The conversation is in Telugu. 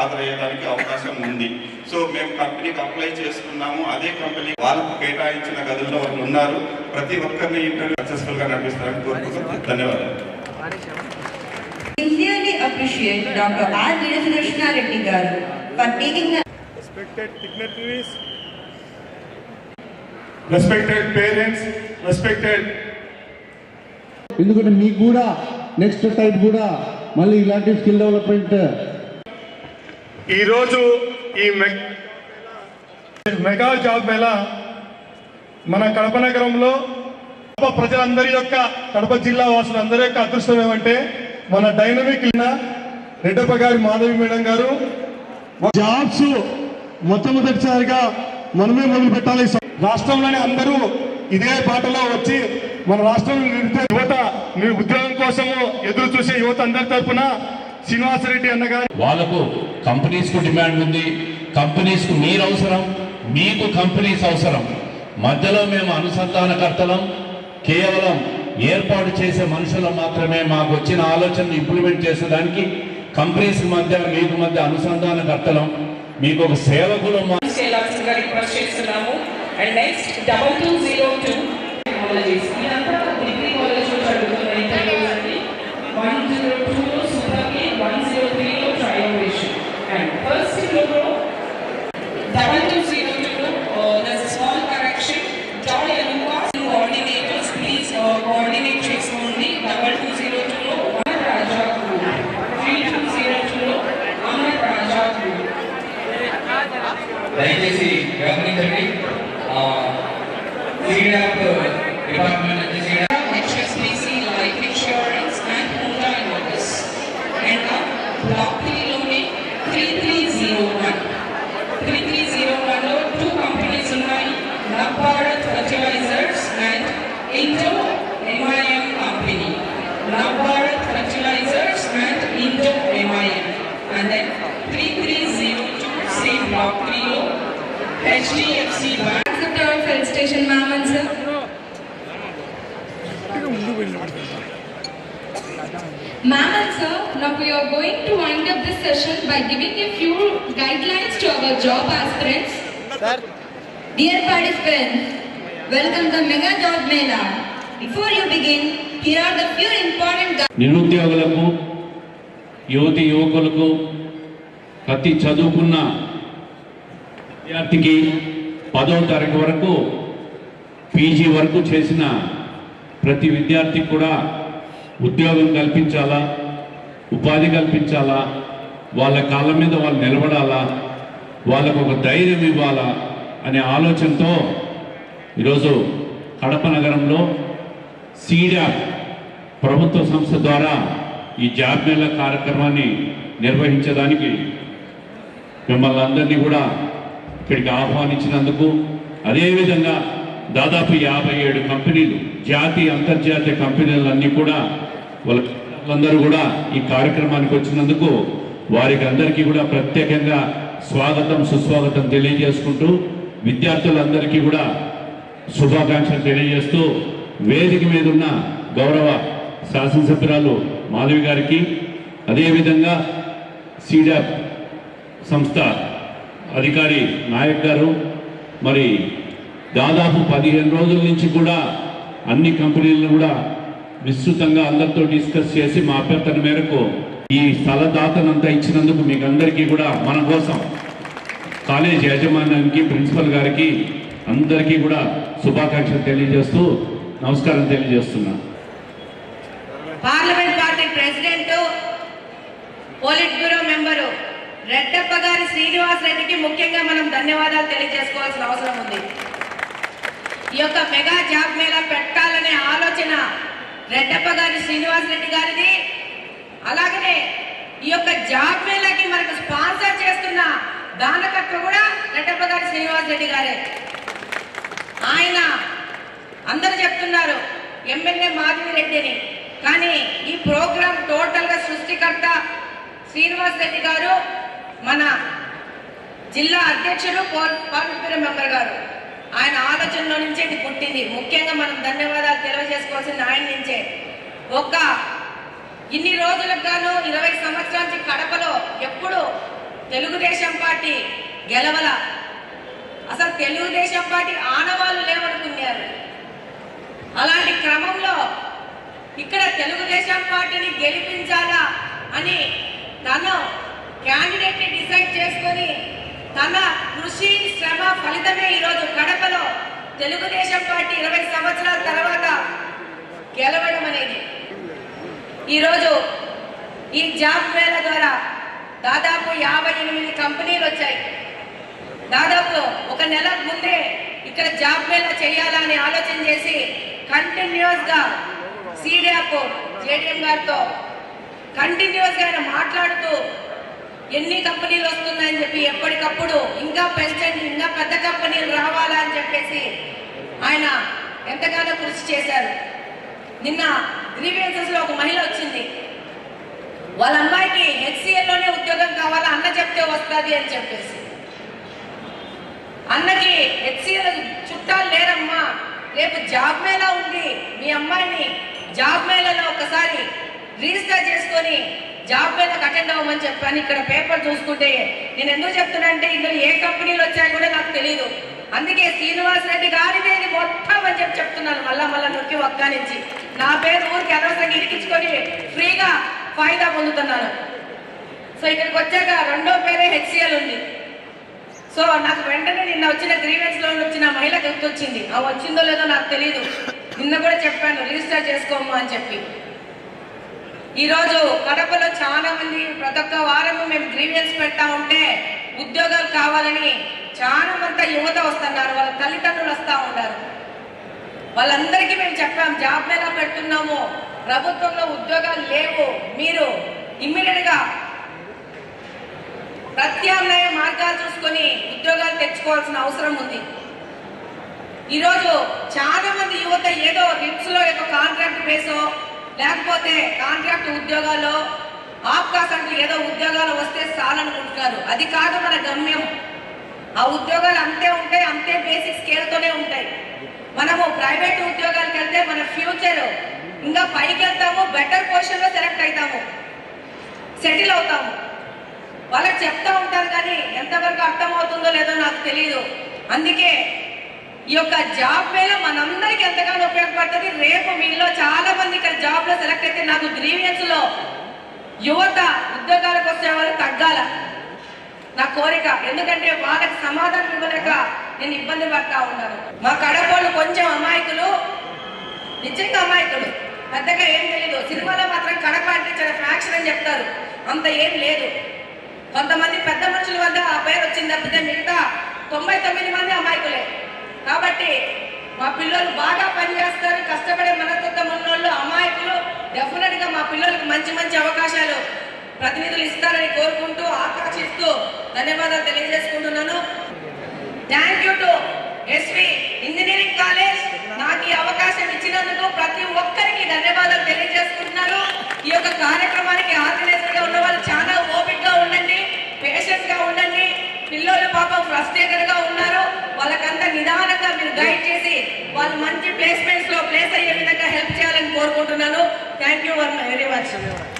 హాజరయ్యేదానికి అవకాశం ఉంది సో మేము కంపెనీకి అప్లై చేసుకున్నాము అదే కంపెనీ వాళ్ళకు కేటాయించిన గదుల్లో వాళ్ళు ఉన్నారు ప్రతి ఒక్కరిని ఇంటర్వ్యూ సక్సెస్ఫుల్గా నడిపిస్తారని కోరుకుంటున్నాను ధన్యవాదాలు Sincerely appreciate Dr. R. Veerasudarshana Reddy Garu for taking the respected dignitaries, respected parents, respected ఎందుకంటే మీకు కూడా నెక్స్ట్ టైప్ కూడా మళ్ళీ ఇలాంటి స్కిల్ డెవలప్మెంట్ ఈరోజు ఈ మె- మెగా జాబ్ మేళా మన కడప నగరంలో కడప ప్రజలందరి యొక్క కడప జిల్లా వాసులందరి యొక్క అదృష్టం ఏమంటే మన డైనమిక్ రెడ్డప్ప గారి మాధవి మేడం గారు. జాబ్స్ మొట్టమొదటిసారిగా మనమే మొదలు పెట్టాలి. రాష్ట్రంలోని అందరూ ఇదే బాటలో వచ్చి మన రాష్ట్రంలో యువత నీ ఉద్యోగం కోసము ఎదురు చూసే యువత అందరి తరఫున శ్రీనివాసరెడ్డి అన్నగారు వాళ్ళకు కంపెనీస్కు డిమాండ్ ఉంది. కంపెనీస్కు మీరు అవసరం మీకు కంపెనీస్ అవసరం. మధ్యలో మేము అనుసంధానకర్తలం కేవలం ఏర్పాటు చేసే మనుషులు మాత్రమే మాకు వచ్చిన ఆలోచనను ఇంప్లిమెంట్ చేసేదానికి కంపెనీస్ మధ్య మీకు మధ్య అనుసంధానకర్తలం. మీకు ఒక సేవకులు రిక్వెస్ట్ చేస్తున్నాము. And next double two zero two and Indo MIM. And then 3302 same block 3 లో HDFC Bank. accept our felicitation, ma'am and sir. Ma'am and sir, now we are going to wind up this session by giving a few guidelines to our job aspirants. Dear participants, welcome to Mega Job Mela. Before you begin, here are the few important gu- నిరుద్యోగులకు యువతి యువకులకు ప్రతి చదువుకున్న విద్యార్థికి పదో తరగతి వరకు పీజీ వరకు చేసిన ప్రతి విద్యార్థికి కూడా ఉద్యోగం కల్పించాలా ఉపాధి కల్పించాలా వాళ్ళ కాళ్ళ మీద వాళ్ళు నిలబడాలా వాళ్ళకు ఒక ధైర్యం ఇవ్వాలా అనే ఆలోచనతో ఈరోజు కడప నగరంలో సీడా ప్రభుత్వ సంస్థ ద్వారా ఈ జాబ్ కార్యక్రమాన్ని నిర్వహించడానికి మిమ్మల్ని అందరినీ కూడా ఇక్కడికి ఆహ్వానించినందుకు అదేవిధంగా దాదాపు యాభై ఏడు కంపెనీలు జాతీయ అంతర్జాతీయ కంపెనీలన్నీ కూడా వాళ్ళందరూ కూడా ఈ కార్యక్రమానికి వచ్చినందుకు వారికి అందరికీ కూడా ప్రత్యేకంగా స్వాగతం సుస్వాగతం తెలియజేసుకుంటూ విద్యార్థులందరికీ కూడా శుభాకాంక్షలు తెలియజేస్తూ వేదిక మీద ఉన్న గౌరవ శాసనసభ్యురాలు మాధవి గారికి అదేవిధంగా సీడాప్ సంస్థ అధికారి నాయక్ గారు మరి దాదాపు పదిహేను రోజుల నుంచి కూడా అన్ని కంపెనీలను కూడా విస్తృతంగా అందరితో డిస్కస్ చేసి మా అభ్యర్థన మేరకు ఈ స్థలదాతనంతా ఇచ్చినందుకు మీకు అందరికీ కూడా మన కోసం కాలేజ్ యాజమాన్యానికి ప్రిన్సిపల్ గారికి అందరికీ కూడా శుభాకాంక్షలు తెలియజేస్తూ నమస్కారం తెలియజేస్తున్నాను పోలిట్ బ్యూరో మెంబరు రెడ్డప్ప గారి శ్రీనివాస్ రెడ్డికి ముఖ్యంగా మనం ధన్యవాదాలు తెలియజేసుకోవాల్సిన అవసరం ఉంది. ఈ యొక్క మెగా జాబ్ మేళా పెట్టాలనే ఆలోచన రెడ్డప్ప గారి శ్రీనివాస్ రెడ్డి గారిది. అలాగనే ఈ యొక్క జాబ్ మేళాకి మనకు స్పాన్సర్ చేస్తున్న దానకర్త కూడా రెడ్డప్ప గారి శ్రీనివాస్ రెడ్డి గారే. ఆయన అందరూ చెప్తున్నారు ఎమ్మెల్యే మాధవి రెడ్డిని. కానీ ఈ ప్రోగ్రాం టోటల్గా సృష్టికర్త శ్రీనివాస్ రెడ్డి గారు మన జిల్లా అధ్యక్షుడు పార్లమెంటరీ మెంబర్ గారు. ఆయన ఆలోచనలో నుంచే ఇది పుట్టింది. ముఖ్యంగా మనం ధన్యవాదాలు తెలియజేసుకోవాల్సింది ఆయన నుంచే. ఒక్క ఇన్ని రోజులకు గాను ఇరవై సంవత్సరానికి కడపలో ఎప్పుడు తెలుగుదేశం పార్టీ గెలవల. అసలు తెలుగుదేశం పార్టీ ఆనవాళ్ళు లేవనుకున్నారు. అలాంటి క్రమంలో ఇక్కడ తెలుగుదేశం పార్టీని గెలిపించాలా అని తను క్యాండిడేట్ని డిసైడ్ చేసుకొని తన కృషి శ్రమ ఫలితమే ఈరోజు కడపలో తెలుగుదేశం పార్టీ ఇరవై సంవత్సరాల తర్వాత గెలవడం అనేది. ఈరోజు ఈ జాబ్ మేళ ద్వారా దాదాపు యాభై ఎనిమిది కంపెనీలు వచ్చాయి. దాదాపు ఒక నెల ముందే ఇక్కడ జాబ్ మేళ చేయాలని ఆలోచన చేసి కంటిన్యూస్గా సీడియాకు సీడియాప్ జేడిఎం గారితో కంటిన్యూస్గా ఆయన మాట్లాడుతూ ఎన్ని కంపెనీలు వస్తున్నాయని చెప్పి ఎప్పటికప్పుడు ఇంకా పెస్టెంట్ ఇంకా పెద్ద కంపెనీలు రావాలా అని చెప్పేసి ఆయన ఎంతగానో కృషి చేశారు. నిన్న గ్రీవియన్సెస్లో ఒక మహిళ వచ్చింది. వాళ్ళ అమ్మాయికి హెచ్సిఎల్లోనే ఉద్యోగం కావాలా అన్న చెప్తే వస్తుంది అని చెప్పేసి. అన్నకి హెచ్సిఎల్ చుట్టాలు లేరమ్మా రేపు జాబ్ మేళా ఉంది. మీ అమ్మాయిని జాబ్ మేళాలో ఒకసారి రిజిస్టర్ చేసుకొని జాబ్ మీద అటెండ్ అవ్వమని చెప్పాను. ఇక్కడ పేపర్ చూసుకుంటే నేను ఎందుకు చెప్తున్నా అంటే ఇందులో ఏ కంపెనీలు వచ్చాయో కూడా నాకు తెలియదు అందుకే శ్రీనివాస్ రెడ్డి గారిదే మొత్తం అని చెప్పి చెప్తున్నాను. మళ్ళా మళ్ళా నొక్కి ఒక్క నుంచి. నా పేరు ఊరికి అనవసరంగా ఇరికించుకొని ఫ్రీగా ఫాయిదా పొందుతున్నాను. సో ఇక్కడికి వచ్చాక రెండో పేరే హెచ్సిఎల్ ఉంది. సో నాకు వెంటనే నిన్న వచ్చిన గ్రీవెన్స్లో వచ్చిన మహిళ గుర్తొచ్చింది. అవి వచ్చిందో లేదో నాకు తెలియదు నిన్న కూడా చెప్పాను రిజిస్టర్ చేసుకోము అని చెప్పి. ఈరోజు కడపలో చాలా మంది ప్రతి ఒక్క వారము మేము గ్రీవియన్స్ పెడతా ఉంటే ఉద్యోగాలు కావాలని చాలా మంది యువత వస్తున్నారు వాళ్ళ తల్లిదండ్రులు వస్తూ ఉన్నారు. వాళ్ళందరికీ మేము చెప్పాం జాబ్ మేళా పెడుతున్నాము ప్రభుత్వంలో ఉద్యోగాలు లేవు మీరు ఇమ్మీడియట్గా ప్రత్యామ్నాయ మార్గాలు చూసుకొని ఉద్యోగాలు తెచ్చుకోవాల్సిన అవసరం ఉంది. ఈరోజు చాలా మంది యువత ఏదో రిప్స్లో ఏదో కాంట్రాక్ట్ బేసో లేకపోతే కాంట్రాక్ట్ ఉద్యోగాల్లో ఆప్కాస్ అంటూ ఏదో ఉద్యోగాలు వస్తే చాలనుకుంటున్నారు. అది కాదు మన గమ్యం. ఆ ఉద్యోగాలు అంతే ఉంటాయి అంతే బేసిక్ స్కేల్తోనే ఉంటాయి. మనము ప్రైవేట్ ఉద్యోగాలకు వెళ్తే మన ఫ్యూచర్ ఇంకా పైకి వెళ్తాము బెటర్ పొజిషన్లో సెలెక్ట్ అవుతాము. సెటిల్ అవుతాము. వాళ్ళకి చెప్తా ఉంటారు కానీ ఎంతవరకు అర్థమవుతుందో లేదో నాకు తెలియదు అందుకే ఈ యొక్క జాబ్ వేళ మనందరికీ ఎంతగానో ఉపయోగం రేపు మీలో చాలా మంది ఇక్కడ జాబ్లో సెలెక్ట్ అయితే నాకు గ్రీవియన్స్లో యువత ఉద్యోగాలకు వచ్చే వాళ్ళు తగ్గాల? నా కోరిక. ఎందుకంటే వాళ్ళకి సమాధానం ఇవ్వలేక నేను ఇబ్బంది పడతా ఉన్నాను. మా కడపోళ్ళు కొంచెం అమాయకులు నిజంగా అమాయకులు. పెద్దగా ఏం తెలియదు సినిమాలో మాత్రం కడప అంటే చాలా ఫ్యాక్షన్ అని చెప్తారు. అంత ఏం లేదు. కొంతమంది పెద్ద మనుషుల వద్ద ఆ పేరు వచ్చింది తప్పితే మిగతా తొంభై తొమ్మిది మంది అమాయకులే. కాబట్టి మా పిల్లలు బాగా పనిచేస్తారు కష్టపడే మనతత్వం ఉన్నోళ్ళు అమాయకులు. డెఫినెట్గా మా పిల్లలకు మంచి మంచి అవకాశాలు ప్రతినిధులు ఇస్తారని కోరుకుంటూ ఆకాంక్షిస్తూ ధన్యవాదాలు తెలియజేసుకుంటున్నాను. Thank you to SV engineering college నాకు ఈ అవకాశం ఇచ్చినందుకు ప్రతి ఒక్కరికి ధన్యవాదాలు తెలియజేసుకుంటున్నాను. ఈ యొక్క కార్యక్రమానికి ఆర్గనైజర్ ఉన్న వాళ్ళు చాలా ఓపిక్గా ఉండండి పేషెంట్గా ఉండండి. పిల్లలు పాపం ఫ్రస్ట్రేటెడ్ ఉన్నారు. గైడ్ చేసి వాళ్ళు మంచి ప్లేస్మెంట్స్లో ప్లేస్ అయ్యే విధంగా హెల్ప్ చేయాలని కోరుకుంటున్నాను. Thank you very much